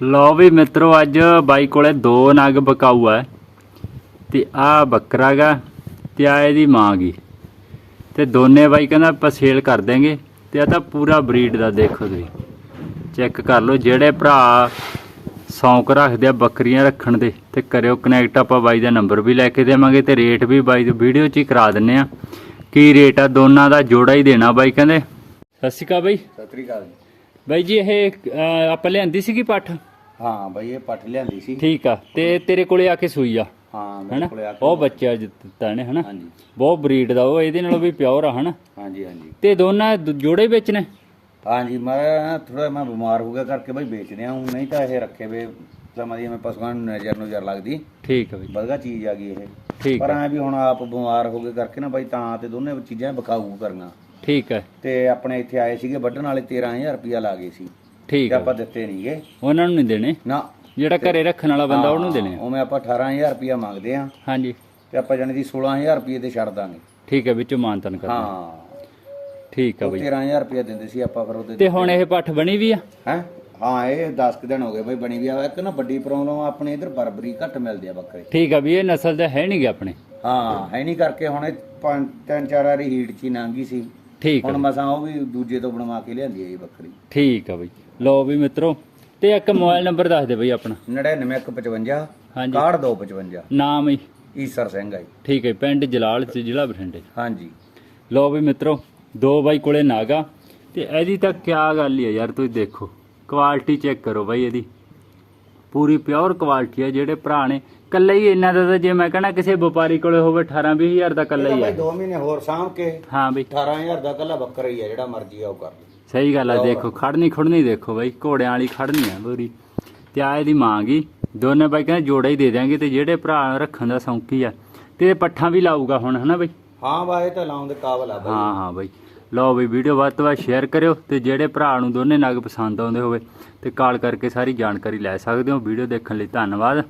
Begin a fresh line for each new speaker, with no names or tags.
ਲਓ ਵੀ ਮਿੱਤਰੋ ਅੱਜ ਬਾਈ ਕੋਲੇ ਦੋ ਨਗ ਬਕਾਊ ਆ ਤੇ ਆ ਬੱਕਰਾ ਗਾ ਤੇ ਆ ਇਹਦੀ ਮਾਂ ਗੀ। ਤੇ ਦੋਨੇ ਬਾਈ ਕਹਿੰਦਾ ਆਪਾਂ ਸੇਲ ਕਰ ਦੇਂਗੇ ਤੇ ਆ ਤਾਂ ਪੂਰਾ ਬਰੀਡ ਦਾ ਦੇਖੋ ਤੁਸੀਂ। ਚੈੱਕ ਕਰ ਲਓ ਜਿਹੜੇ ਭਰਾ ਸ਼ੌਂਕ ਰੱਖਦੇ ਆ ਬੱਕਰੀਆਂ ਰੱਖਣ ਦੇ ਤੇ ਕਰਿਓ ਕਨੈਕਟ ਆਪਾਂ ਬਾਈ ਦਾ ਨੰਬਰ ਵੀ ਲੈ ਕੇ ਦੇਵਾਂਗੇ ਤੇ ਰੇਟ ਵੀ ਬਾਈ ਦੀ ਵੀਡੀਓ 'ਚ ਹੀ ਕਰਾ ਦਿੰਨੇ ਆ। ਕੀ ਰੇਟ ਆ? ਦੋਨਾਂ ਦਾ ਜੋੜਾ ਹੀ ਦੇਣਾ ਬਾਈ ਕਹਿੰਦੇ। ਸਤਿ ਸ਼੍ਰੀ ਅਕਾਲ ਬਾਈ।
ਸਤਿ ਸ੍ਰੀ ਅਕਾਲ
ਬਾਈ ਜੀ ਇਹ ਆਪਾਂ ਲਿਆਂਦੀ ਸੀਗੀ ਪੱਠ?
ਹਾਂ ਬਈ ਇਹ ਪੱਠ ਲਿਆਂਦੀ ਸੀ।
ਠੀਕ ਆ ਤੇ ਤੇਰੇ ਕੋਲੇ ਆ ਕੇ ਸੂਈ ਆ।
ਹਾਂ ਮੇਰੇ
ਹੈਨਾ?
ਕੋਲੇ ਆ ਕੇ
ਉਹ ਬੱਚਾ ਦਿੱਤਾ ਨੇ ਹਨਾ?
ਹਾਂਜੀ।
ਬਹੁਤ ਬਰੀਡ ਦਾ ਉਹ ਇਹਦੇ ਨਾਲੋਂ ਵੀ ਪਿਓਰ ਆ ਹਨਾ?
ਹਾਂਜੀ ਹਾਂਜੀ।
ਤੇ ਦੋਨਾਂ ਦ- ਜੋੜੇ ਵਿੱਚ ਨੇ?
ਹਾਂਜੀ ਮੈਂ ਥੋੜਾ ਮੈਂ ਬਿਮਾਰ ਹੋ ਗਿਆ ਕਰਕੇ ਬਈ ਵੇਚ ਰਿਹਾ ਹੂੰ ਨਹੀਂ ਤਾਂ ਇਹ ਰੱਖੇ ਵੇ ਸਮਾਂ ਦੀ ਮੈਂ ਪਸ਼ੂਆਂ ਨੂੰ ਨਜ਼ਰ ਨਜ਼ਰ ਲੱਗਦੀ।
ਠੀਕ ਆ ਬਾਈ।
ਬਦਗਾ ਚੀਜ਼ ਆ ਗਈ ਇਹ।
ਠੀਕ
ਪਰ
ਆ।
ਐ ਵੀ ਹੁਣ ਆਪ ਬਿਮਾਰ ਹੋ ਗਏ ਕਰਕੇ ਨਾ ਬਈ ਤਾਂ ਤੇ ਦੋਨੇ ਚੀਜ਼ਾਂ ਬਕਾਊ ਕਰਨਾ।
ਠੀਕ ਆ।
ਤੇ ਆਪਣੇ ਇੱਥੇ ਆਏ ਸੀਗੇ ਵੱਢਣ ਵਾਲੇ 13000 ਰੁਪਇਆ ਲਾ ਗਏ ਸੀ।
ਠੀਕ
ਤੇ
ਆ।
ਆਪਾਂ ਦਿੱਤੇ ਨਹੀਂਗੇ।
ਉਹਨਾਂ ਨੂੰ ਨਹੀਂ ਦੇਣੇ।
ਨਾ।
ਜਿਹੜਾ ਘਰੇ ਰੱਖਣ ਵਾਲਾ ਬੰਦਾ ਉਹਨੂੰ ਦੇਣੇ ਆ।
ਉਵੇਂ ਆਪਾਂ 18000 ਰੁਪਇਆ ਮੰਗਦੇ ਆ
ਹਾਂਜੀ।
ਤੇ ਆਪਾਂ ਜਾਣੀ ਦੀ 16000 ਰੁਪਏ ਤੇ ਛੱਡ ਦਾਂਗੇ।
ਠੀਕ ਆ ਵਿੱਚੋਂ ਮਾਨਤਨ ਕਰ
ਹਾਂ।
ਠੀਕ ਆ ਬਾਈ।
13000 ਰੁਪਏ ਦਿੰਦੇ ਸੀ ਆਪਾਂ ਫਿਰ ਉਹਦੇ
ਤੇ ਹੁਣ ਇਹ ਪੱਠ ਬਣੀ ਵੀ ਆ?
ਹੈ? ਹਾਂ ਇਹ 10 ਕੁ ਦਿਨ ਹੋ ਗਏ ਬਈ ਬਣੀ ਵੀ ਆ। ਇੱਕ ਨਾ ਵੱਡੀ ਪ੍ਰੋਬਲਮ ਆਪਣੇ ਇਧਰ ਬਰਬਰੀ ਘੱਟ ਮਿਲਦੇ ਆ ਬੱਕਰੇ।
ਠੀਕ ਆ ਵੀ ਇਹ ਨਸਲ ਦਾ ਹੈ ਨਹੀਂਗੇ ਆਪਣੇ।
ਹਾਂ ਹੈ ਨਹੀਂ ਕਰਕੇ ਹੁਣ ਇਹ ਪੰਜ ਤਿੰਨ ਚਾਰ ਵਾਰੀ ਹੀਟ ਚ ਹੀ ਲੰਘੀ ਸੀ।
ਠੀਕ
ਹੁਣ
ਆ
ਮਸਾਂ ਉਹ ਵੀ ਦੂਜੇ ਤੋਂ ਬਣਵਾ ਕੇ ਲਿਆਂਦੀ ਹੈ ਇਹ ਬੱਕਰੀ।
ਠੀਕ ਆ ਬਾਈ। ਲਓ ਵੀ ਮਿੱਤਰੋ ਤੇ ਇੱਕ ਮੋਬਾਈਲ ਨੰਬਰ ਦੱਸ ਦੇ ਬਾਈ ਆਪਣਾ।
99155
ਹਾਂਜੀ।
6255
ਨਾਮ ਹੀ।
ਈਸਰ ਸਿੰਘ ਆ ਜੀ।
ਠੀਕ ਹੈ ਪਿੰਡ ਜਲਾਲ ਤੇ ਜ਼ਿਲ੍ਹਾ ਬਠਿੰਡੇ
ਹਾਂਜੀ।
ਲਓ ਵੀ ਮਿੱਤਰੋ ਦੋ ਬਾਈ ਕੋਲੇ ਨਾਗਾ। ਤੇ ਇਹਦੀ ਤਾਂ ਕਿਆ ਗੱਲ ਹੀ ਆ ਯਾਰ ਤੁਸੀਂ ਦੇਖੋ। ਕੁਆਲਿਟੀ ਚੈੱਕ ਕਰੋ ਬਾਈ ਇਹਦੀ। ਪੂਰੀ ਪਿਓਰ ਕੁਆਲਿਟੀ ਹੈ ਜਿਹੜੇ ਭਰਾ ਨੇ। ਕੱਲਾ ਹੀ ਇਹਨਾਂ ਦਾ ਤਾਂ ਜੇ ਮੈਂ ਕਹਣਾ ਕਿਸੇ ਵਪਾਰੀ ਕੋਲੇ ਹੋਵੇ 18 20 ਹਜ਼ਾਰ ਦਾ ਕੱਲਾ ਹੀ ਹੈ
2 ਮਹੀਨੇ ਹੋਰ ਸਾਂਭ ਕੇ
ਹਾਂ ਬਈ।
18000 ਦਾ ਕੱਲਾ ਬੱਕਰਾ ਹੀ ਆ ਜਿਹੜਾ ਮਰਜ਼ੀ ਆ ਉਹ ਕਰ
ਸਹੀ ਗੱਲ ਆ ਦੇਖੋ ਖੜਨੀ ਖੁੜਨੀ ਦੇਖੋ ਬਾਈ ਘੋੜਿਆਂ ਵਾਲੀ ਖੜਨੀ ਆ ਪੂਰੀ। ਤੇ ਆ ਇਹਦੀ ਮਾਂ ਗੀ। ਦੋਨੇ ਬਾਈ ਕਹਿੰਦੇ ਜੋੜਾ ਹੀ ਦੇ ਦਿਆਂਗੇ ਤੇ ਜਿਹੜੇ ਭਰਾ ਰੱਖਣ ਦਾ ਸੌਂਕੀ ਆ। ਤੇ ਪੱਠਾਂ ਵੀ ਲਾਊਗਾ ਹੁਣ ਹਨਾ ਬਾਈ?
ਹਾਂ ਬਾਈ ਤਾਂ ਲਾਉਣ ਦੇ ਕਾਬਲ ਆ ਬਾਈ।
ਹਾਂ ਹਾਂ ਬਾਈ। ਲਓ ਬਈ, ਵੀਡੀਓ ਵੱਧ ਤੋਂ ਵੱਧ ਸ਼ੇਅਰ ਕਰਿਓ ਤੇ ਜਿਹੜੇ ਭਰਾ ਨੂੰ ਦੋਨੇ ਨਗ ਪਸੰਦ ਆਉਂਦੇ ਹੋਵੇ ਤੇ ਕਾਲ ਕਰਕੇ ਸਾਰੀ ਜਾਣਕਾਰੀ ਲੈ ਸਕਦੇ ਹੋ। ਵੀਡੀਓ ਦੇਖਣ ਲਈ ਧੰਨਵਾਦ।